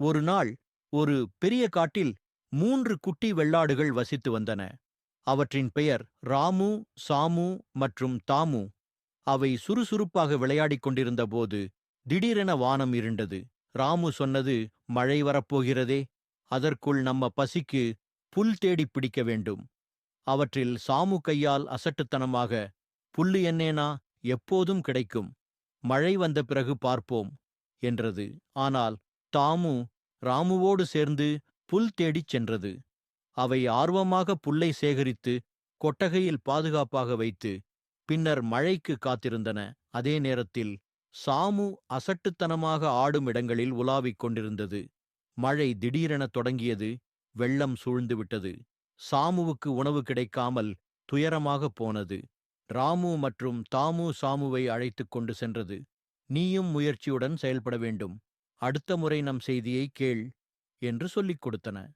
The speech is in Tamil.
ஒரு நாள் ஒரு பெரிய காட்டில் மூன்று குட்டி வெள்ளாடுகள் வசித்து வந்தன. அவற்றின் பெயர் ராமு சாமு மற்றும் தாமு. அவை சுறுசுறுப்பாக விளையாடிக் கொண்டிருந்த போது திடீரென வானம் இருண்டது. ராமு சொன்னது மழை வரப்போகிறதே. அதற்குள் நம்ம பசிக்கு புல் தேடிப் பிடிக்க வேண்டும். அவற்றில் சாமு கையால் அசட்டுத்தனமாக புல்லு என்னேனா? எப்போதும் கிடைக்கும். மழை வந்த பிறகு பார்ப்போம் என்றது. ஆனால் தாமு ராமுவோடு சேர்ந்து புல் தேடிச் சென்றது. அவை ஆர்வமாக புல்லை சேகரித்து கொட்டகையில் பாதுகாப்பாக வைத்து பின்னர் மழைக்கு காத்திருந்தன. அதே நேரத்தில் சாமு அசட்டுத்தனமாக ஆடும் இடங்களில் உலாவிக் கொண்டிருந்தது. மழை திடீரென தொடங்கியது வெள்ளம் சூழ்ந்துவிட்டது. சாமுவுக்கு உணவு கிடைக்காமல் துயரமாகப் போனது. ராமு மற்றும் தாமு சாமுவை அழைத்துக் கொண்டு சென்றது. நீயும் முயற்சியுடன் செயல்பட வேண்டும். அடுத்த முறை நம் செய்தியை கேள் என்று சொல்லிக் கொடுத்தன.